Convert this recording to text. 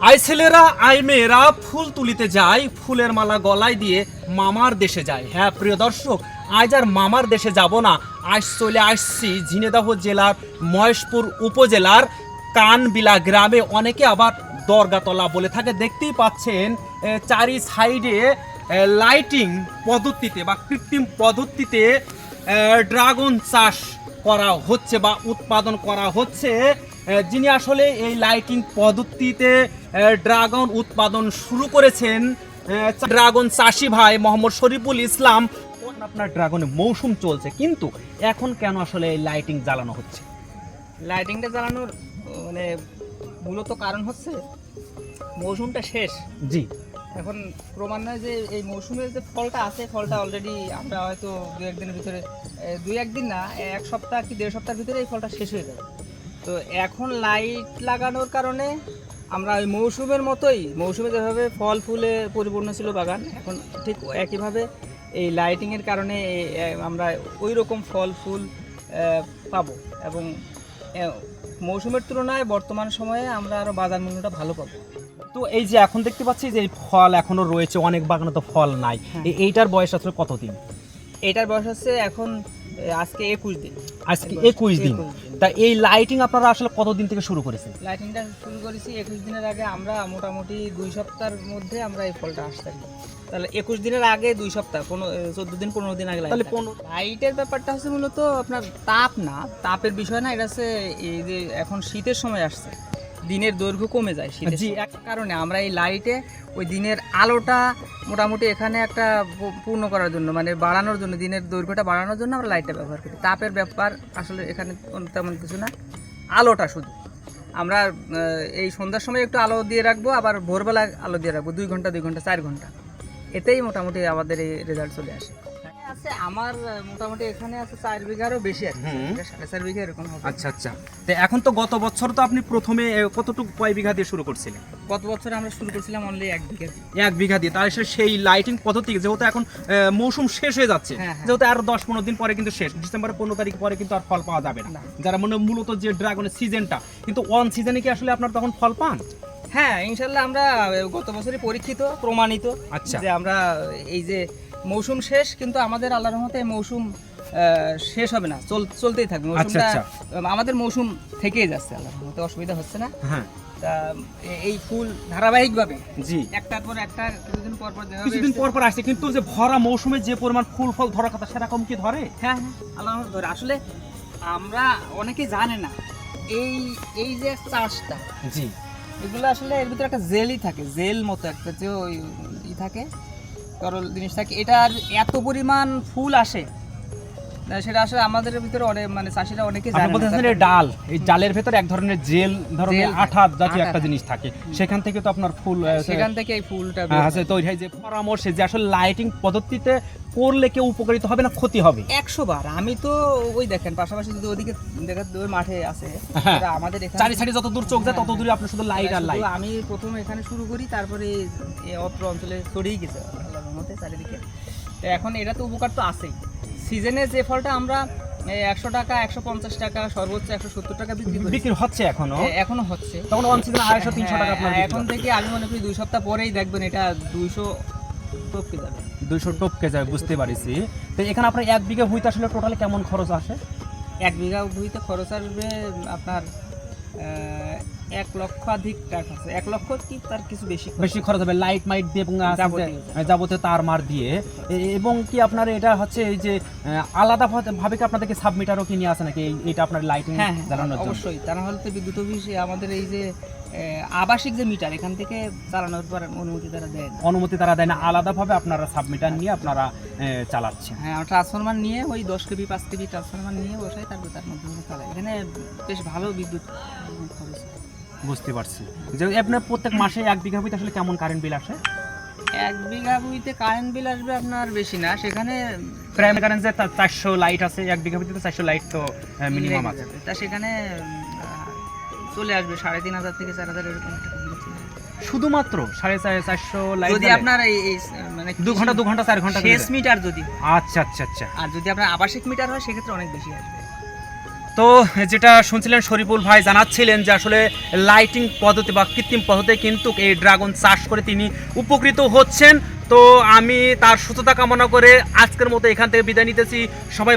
I ছেলেরা I মেয়েরা, ফুল তুলিতে যায়, ফুলের মালা গলায় দিয়ে মামার দেশে যায়। হ্যাঁ প্রিয় দর্শক, আজ আর মামার দেশে যাব না। আজ চলে আসছি ঝিনেদাহ জেলার মহেশপুর উপজেলার কানবিলা গ্রামে। অনেকে আবার দরগাতলা বলে থাকে। দেখতেই পাচ্ছেন চারি সাইডে লাইটিং পদ্ধতিতে বা কৃত্রিম পদ্ধতিতে ড্রাগন চাষ করা হচ্ছে বা উৎপাদন করা হচ্ছে। যিনি আসলে এই লাইটিং পদ্ধতিতে ড্রাগন উৎপাদন শুরু করেছেন ড্রাগন চাষি ভাই মোহাম্মদ শরীফুল ইসলাম। আপনার ড্রাগনের মৌসুম চলছে কিন্তু এখন কেন আসলে এই লাইটিং জ্বালানো হচ্ছে? লাইটিংটা জ্বালানোর মানে মূলত কারণ হচ্ছে মৌসুমটা শেষ। জি। এখন ক্রমান্বয়ে যে এই মৌসুমের যে ফলটা আছে ফলটা অলরেডি আমরা হয়তো দু একদিনের ভিতরে দুই একদিন না এক সপ্তাহ কি দেড় সপ্তাহের ভিতরে এই ফলটা শেষ হয়ে যাবে। তো এখন লাইট লাগানোর কারণে আমরা ওই মৌসুমের মতোই মৌসুমে যেভাবে ফল ফুলে পরিপূর্ণ ছিল বাগান এখন ঠিক একইভাবে এই লাইটিংয়ের কারণে আমরা ওই রকম ফল ফুল পাবো এবং মৌসুমের তুলনায় বর্তমান সময়ে আমরা আরও বাজার মূল্যটা ভালো পাবো। তো এই যে এখন দেখতে পাচ্ছি যে এই ফল এখনও রয়েছে অনেক বাগানে তো ফল নাই। হ্যাঁ। এইটার বয়স আসলে কতদিন? এটার বয়স হচ্ছে এখন আজকে একুশ দিন। আজকে একুশ দিন। তা এই লাইটিং আপনারা আসলে কতদিন থেকে শুরু করেছেন? লাইটিংটা শুরু করেছি একুশ দিনের আগে আমরা মোটামুটি দুই সপ্তাহের মধ্যে আমরা এই ফলটা আসতে তাহলে একুশ দিনের আগে দুই সপ্তাহ পনেরো চোদ্দ দিন পনেরো দিন আগে তাহলে লাইটের ব্যাপারটা হচ্ছে মূলত আপনার তাপ না তাপের বিষয় না এটা হচ্ছে এই যে এখন শীতের সময় আসছে। দিনের দৈর্ঘ্য কমে যায় জি, এক কারণে আমরা এই লাইটে ওই দিনের আলোটা মোটামুটি এখানে একটা পূর্ণ করার জন্য মানে বাড়ানোর জন্য দিনের দৈর্ঘ্যটা বাড়ানোর জন্য আমরা লাইটটা ব্যবহার করি। তাপের ব্যাপার আসলে এখানে তেমন কিছু না। আলোটা শুধু। আমরা এই সন্ধ্যার সময় একটু আলো দিয়ে রাখব আবার ভোরবেলা আলো দিয়ে রাখব দুই ঘণ্টা দুই ঘণ্টা চার ঘণ্টা। এতেই মোটামুটি আমাদের এই রেজাল্ট চলে আসে। আছে আমার মোটামুটি এখানে আছে চার বিঘারও বেশি। সাড়ে চার বিঘা এরকম হবে আচ্ছা আচ্ছা তো এখন তো গত বছর তো আপনি প্রথমে কতটুকু কয় বিঘা দিয়ে শুরু করছিলেন গত বছর আমরা শুরু করছিলাম অনলি এক বিঘা। এক বিঘা দিয়ে সেই লাইটিং পদ্ধতি যেহেতু এখন মৌসুম শেষ হয়ে যাচ্ছে হ্যাঁ, হ্যাঁ। যেহেতু আর দশ পনেরো দিন পরে কিন্তু শেষ ডিসেম্বরের পনেরো তারিখ পরে কিন্তু আর ফল পাওয়া যাবে না না। যারা মনে মূলত যে ড্রাগনের সিজনটা কিন্তু অন সিজনে কি আসলে আপনার তখন ফল পান হ্যাঁ ইনশাল্লাহ আমরা গত বছরই পরীক্ষিত প্রমাণিত আচ্ছা। যে আমরা এই যে মৌসুম শেষ কিন্তু আমাদের আল্লাহর রহমতে মৌসুম শেষ হবে না। চল চলতেই থাকবে। মৌসুমটা আচ্ছা। আমাদের মৌসুম থেকেই যাচ্ছে আল্লাহর রহমতে। অসুবিধা হচ্ছে না। হ্যাঁ। এই ফুল ধারাবাহিকভাবে জি। একটার পর একটা কিছুদিন পর পর কিছুদিন পর পর আসছে কিন্তু যে ভরা মৌসুমে যে পরিমাণ ফুল ফল ধরার কথা সেরকম কি ধরে? হ্যাঁ হ্যাঁ। আল্লাহ ধরে। আসলে আমরা অনেকে জানে না এই এই যে চাষটা জি। এগুলো আসলে এর ভিতরে একটা জেলই থাকে জেল মতো একটা যে ওই থাকে। তরল জিনিস থাকে। এটার এত পরিমাণ ফুল আসে সেটা আসলে আমাদের ভিতরে অনেক মানে চাষিরা অনেকে জানে ডাল এই ডালের ভেতর এক ধরনের জেল ধরনের আঠা জাতীয় একটা জিনিস থাকে। সেখান থেকে তো আপনার ফুল সেখান থেকে এই ফুলটা হ্যাঁ, হয়। আছে তৈরি হয় যে পরামর্শে যে আসলে লাইটিং পদ্ধতিতে করলে কেউ উপকারিত হবে না ক্ষতি হবে? একশো বার। আমি তো ওই দেখেন পাশাপাশি যদি ওদিকে দেখেন ওই মাঠে আছে হ্যাঁ। আমাদের এখানে চারি যত দূর চোখ যায় তত দূরে আপনি শুধু লাইট আর লাইট আমি প্রথম এখানে শুরু করি তারপরে অত্র অঞ্চলে ছড়িয়ে গেছে। রহমতে চারিদিকে। তো এখন এটা তো উপকার তো আছেই। সিজনে যে ফলটা আমরা একশো টাকা একশো পঞ্চাশ টাকা সর্বোচ্চ একশো সত্তর টাকা বিক্রি বিক্রি হচ্ছে এখনও? এখনও হচ্ছে। তখন অন সিজন আড়াইশো তিনশো টাকা আপনার হ্যাঁ, এখন থেকে আমি মনে করি দুই সপ্তাহ পরেই দেখবেন এটা দুইশো টপকে যাবে। দুইশো টপকে যাবে বুঝতে পারিছি। তো এখানে আপনার এক বিঘা হইতে আসলে টোটাল কেমন খরচ আসে? এক বিঘা ভুঁইতে খরচ আসবে আপনার এক লক্ষাধিক টাকা আছে। এক লক্ষ কি তার কিছু বেশি বেশি খরচ হবে। লাইট মাইট দিয়ে এবং আছে যাবতীয়। তার মার দিয়ে। এবং কি আপনার এটা হচ্ছে এই যে আলাদা ভাবে- কি আপনাদেরকে সাবমিটারও কিনে আছে নাকি এটা আপনার লাইটিং হ্যাঁ হ্যাঁ জ্বালানোর জন্য? অবশ্যই। তা না হলে তো বিদ্যুৎ অফিস আমাদের এই যে আবাসিক যে মিটার এখান থেকে চালানোর পর অনুমতি তারা দেয় না। অনুমতি তারা দেয় না। আলাদাভাবে আপনারা সাবমিটার নিয়ে আপনারা চালাচ্ছেন। হ্যাঁ ট্রান্সফরমার নিয়ে ওই দশ কেবি পাঁচ কেবি ট্রান্সফরমার নিয়ে বসায় তারপর তার মাধ্যমে চালায়। এখানে বেশ ভালো বিদ্যুৎ হয়। বুঝতে পারছি। যে আপনার প্রত্যেক মাসে এক বিঘা হইতে আসলে কেমন কারেন্ট বিল আসে? এক বিঘা বুইতে কারেন্ট বিল আসবে আপনার বেশি না সেখানে প্রাইম কারেন্ট যে চারশো লাইট আছে এক বিঘা হইতে চারশো লাইট তো মিনিমাম আছে। তা সেখানে চলে আসবে সাড়ে তিন হাজার থেকে চার হাজার এরকম। শুধুমাত্র সাড়ে চার- চারশো লাইট যদি আপনার এই, মানে দু ঘণ্টা দু ঘণ্টা চার ঘণ্টা শেষ মিটার যদি। আচ্ছা আচ্ছা আচ্ছা। আর যদি আপনার আবাসিক মিটার হয় সেক্ষেত্রে অনেক বেশি আসবে। তো যেটা শুনছিলেন শরীফুল ভাই জানাচ্ছিলেন যে আসলে লাইটিং পদ্ধতি বা কৃত্রিম পদ্ধতি কিন্তু এই ড্রাগন চাষ করে তিনি উপকৃত হচ্ছেন। তো আমি তার সুস্থতা কামনা করে আজকের মতো এখান থেকে বিদায় নিতেছি। সবাই